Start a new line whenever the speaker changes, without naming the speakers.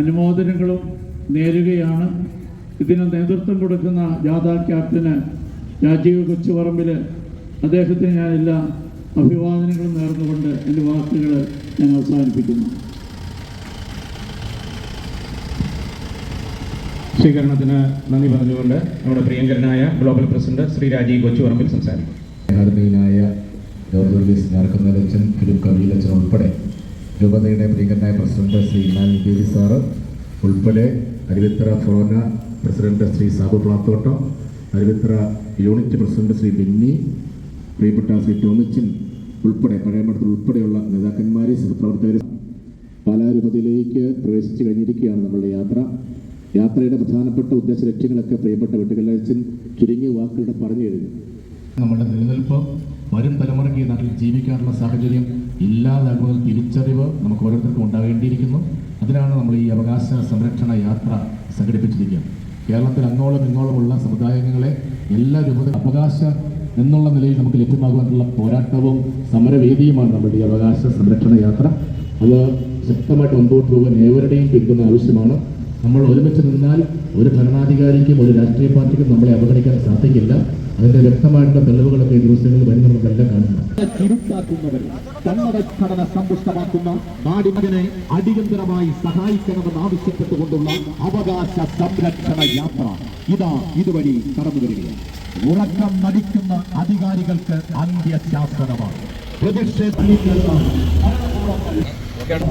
അനുമോദനങ്ങളും നേരുകയാണ്. ഇതിന് നേതൃത്വം കൊടുക്കുന്ന ജാഥാ ക്യാപ്റ്റന് രാജീവ് കൊച്ചുപറമ്പിൽ അദ്ദേഹത്തിന് ഞാൻ എല്ലാ അഭിവാദനങ്ങളും നേർന്നുകൊണ്ട് എന്റെ വാക്കുകൾ ഞാൻ അവസാനിപ്പിക്കുന്നു.
സ്വീകരണത്തിന് നന്ദി പറഞ്ഞുകൊണ്ട് നമ്മുടെ പ്രിയങ്കരനായ ഗ്ലോബൽ പ്രസിഡന്റ് ശ്രീ രാജീവ് കൊച്ചുപറമ്പിൽ സംസാരിക്കും.
ആദരണീയനായ ജോർജ് വർഗീസ് നാർക്കുന്നലച്ചൻ ഫിലിം കവിയിലച്ചൻ ഉൾപ്പെടെ രൂപതയുടെ പ്രിയങ്കരനായ പ്രസിഡന്റ് ശ്രീ ദേവി സാറ് ഉൾപ്പെടെ Aruvithura ഫോന president Shri Sabu Plathottam Aruvithura unit president Shri Benny പ്രിയപ്പെട്ട ശ്രീ ടോമിച്ചിൻ ഉൾപ്പെടെ പഴയമഠത്തിൽ ഉൾപ്പെടെയുള്ള നേതാക്കന്മാരെ സഹപ്രവർത്തകരെ പാലാരൂപതയിലേക്ക് പ്രവേശിച്ചു കഴിഞ്ഞിരിക്കുകയാണ് നമ്മളുടെ യാത്ര. യാത്രയുടെ പ്രധാനപ്പെട്ട ഉദ്ദേശ ലക്ഷ്യങ്ങളൊക്കെ പ്രിയപ്പെട്ട വെട്ടുകല്ലച്ചൻ ചുരുങ്ങിയ വാക്കുകളുടെ പറഞ്ഞു കഴിഞ്ഞു നമ്മുടെ നിലനിൽപ്പ് വരും തലമുറയ്ക്ക് നാട്ടിൽ ജീവിക്കാനുള്ള സാഹചര്യം ഇല്ലാതാകുന്ന തിരിച്ചറിവ് നമുക്ക് ഓരോരുത്തർക്കും ഉണ്ടാകേണ്ടിയിരിക്കുന്നു. അതിനാണ് നമ്മൾ ഈ അവകാശ സംരക്ഷണ യാത്ര സംഘടിപ്പിച്ചിരിക്കുന്നത്. കേരളത്തിൽ അങ്ങോളം ഇങ്ങോളമുള്ള സമുദായങ്ങളെ എല്ലാ രൂപത്തിൽ അവകാശ എന്നുള്ള നിലയിൽ നമുക്ക് ലഭ്യമാകുവാനുള്ള പോരാട്ടവും സമരവേദിയുമാണ് നമ്മുടെ ഈ അവകാശ സംരക്ഷണ യാത്ര. അത് ശക്തമായിട്ട് മുമ്പോട്ട് പോകാൻ ഏവരുടെയും പിന്തുണ ആവശ്യമാണ്. നമ്മൾ ഒരുമിച്ച് നിന്നാൽ ഒരു ഭരണാധികാരിക്കും ഒരു രാഷ്ട്രീയ പാർട്ടിക്കും നമ്മളെ അവഗണിക്കാൻ സാധിക്കില്ല. അതിന്റെ വ്യക്തമായിട്ടുള്ള തെളിവുകളൊക്കെ ഈ ദിവസങ്ങളിൽ വരുന്ന നമുക്കെല്ലാം കാണുന്നു.
തിരുത്താക്കുന്നവർ തങ്ങളുടെ ഘടന സമ്പുഷ്ടമാക്കുന്ന നാടിനെ അടിയന്തരമായി സഹായിക്കണമെന്ന് ആവശ്യപ്പെട്ടുകൊണ്ടുള്ള അവകാശ സംരക്ഷണ യാത്ര ഇതാ ഇതുവഴി കടന്നു വരികയാണ്. ഉറക്കം നടിക്കുന്ന അധികാരികൾക്ക് അന്ത്യശാസനമാണ്. പ്രതിഷേധ കേട്ടോ